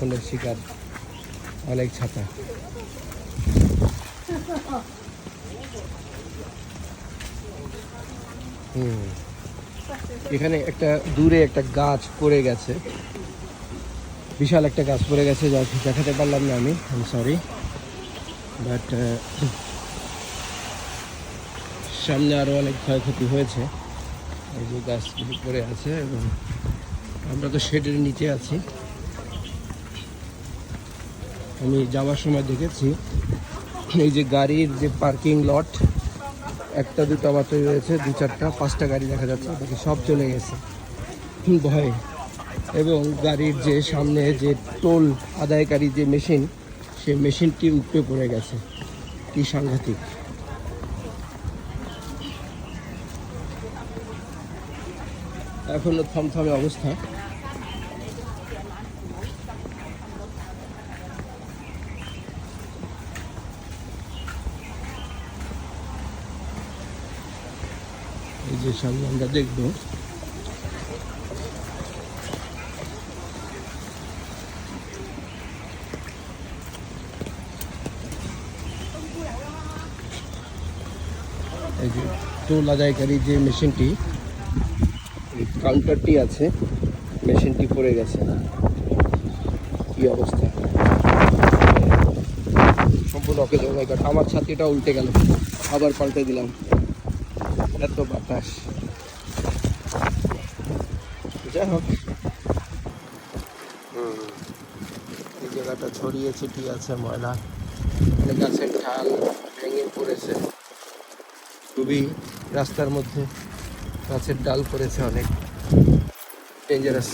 ফোনের শিকার, অনেক ছাতা। হুম। এখানে একটা দূরে একটা গাছ পড়ে গেছে। বিশাল একটা গাছ পড়ে গেছে, যা দেখাতে পারলাম না আমি আমি সরি বাট সামনে আরও অনেক ক্ষয়ক্ষতি হয়েছে। এই যে গাছগুলি পড়ে আছে এবং আমরা তো শেডের নিচে আছি। আমি যাওয়ার সময় দেখেছি, এই যে গাড়ির যে পার্কিং লট, একটা, দুটো মাত্র রয়েছে, দু চারটা, পাঁচটা গাড়ি দেখা যাচ্ছে, বাকি সব চলে গেছে। ভয়ে। এবং গাড়ির যে সামনে যে টোল আদায়কারী যে মেশিন, সেই মেশিনটি উপড়ে পড়ে গেছে। কি সাংঘাতিক। এখনও থমথমে অবস্থা। এই যে সামনে আমরা দেখব। এই যে টোল আদায়কারী যে মেশিনটি কাউন্টারটি আছে, মেশিনটি পড়ে গেছে। কি অবস্থা? সম্পূর্ণ আমার ছাতিটা উল্টে গেল, আবার পাল্টে দিলাম। এত বাতাস। যাই হোক। এই জায়গাটা ছড়িয়ে ছিটিয়ে আছে ময়লা। গাছের ঢাল ভেঙে পড়েছে। খুবই রাস্তার মধ্যে গাছের ডাল পড়েছে অনেক। ডেঞ্জারাস